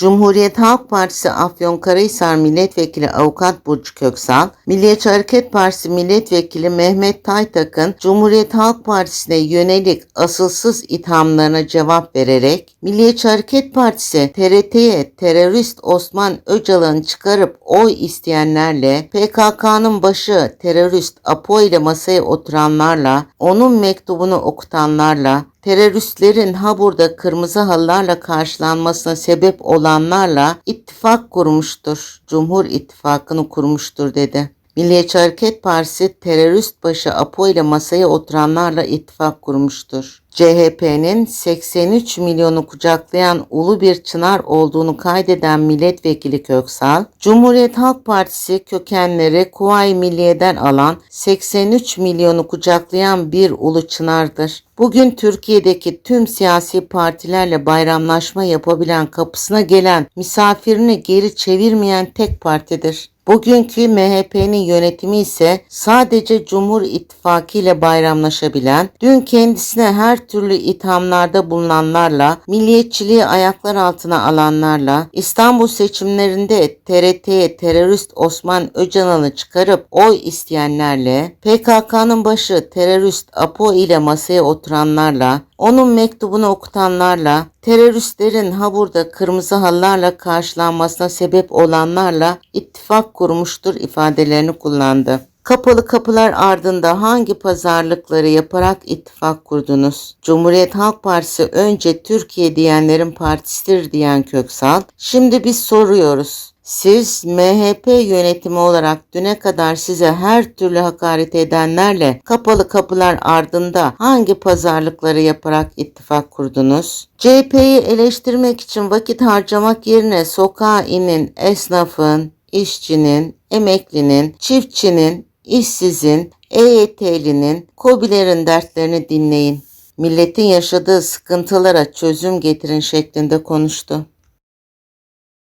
Cumhuriyet Halk Partisi Afyonkarahisar Milletvekili Avukat Burcu Köksal, Milliyetçi Hareket Partisi Milletvekili Mehmet Taytak'ın Cumhuriyet Halk Partisi'ne yönelik asılsız ithamlarına cevap vererek, Milliyetçi Hareket Partisi TRT'ye terörist Osman Öcalan'ı çıkarıp oy isteyenlerle, PKK'nın başı terörist Apo ile masaya oturanlarla, onun mektubunu okutanlarla, teröristlerin ha burada kırmızı halılarla karşılanmasına sebep olanlarla ittifak kurmuştur. Cumhur İttifakı'nı kurmuştur dedi. Milliyetçi Hareket Partisi terörist başı Apo ile masaya oturanlarla ittifak kurmuştur. CHP'nin 83 milyonu kucaklayan ulu bir çınar olduğunu kaydeden milletvekili Köksal, Cumhuriyet Halk Partisi kökenleri Kuvayi Milliye'den alan 83 milyonu kucaklayan bir ulu çınardır. Bugün Türkiye'deki tüm siyasi partilerle bayramlaşma yapabilen kapısına gelen misafirini geri çevirmeyen tek partidir. Bugünkü MHP'nin yönetimi ise sadece Cumhur İttifakı ile bayramlaşabilen, dün kendisine her türlü ithamlarda bulunanlarla, milliyetçiliği ayaklar altına alanlarla, İstanbul seçimlerinde TRT'ye terörist Osman Öcalan'ı çıkarıp oy isteyenlerle, PKK'nın başı terörist Apo ile masaya oturanlarla, onun mektubunu okutanlarla, teröristlerin ha burada kırmızı halılarla karşılanmasına sebep olanlarla ittifak kurmuştur ifadelerini kullandı. Kapalı kapılar ardında hangi pazarlıkları yaparak ittifak kurdunuz? Cumhuriyet Halk Partisi önce Türkiye diyenlerin partisidir diyen Köksal, şimdi biz soruyoruz. Siz MHP yönetimi olarak düne kadar size her türlü hakaret edenlerle kapalı kapılar ardında hangi pazarlıkları yaparak ittifak kurdunuz? CHP'yi eleştirmek için vakit harcamak yerine sokağa inin esnafın, işçinin, emeklinin, çiftçinin, işsizin, EYT'linin, KOBİ'lerin dertlerini dinleyin. Milletin yaşadığı sıkıntılara çözüm getirin şeklinde konuştu.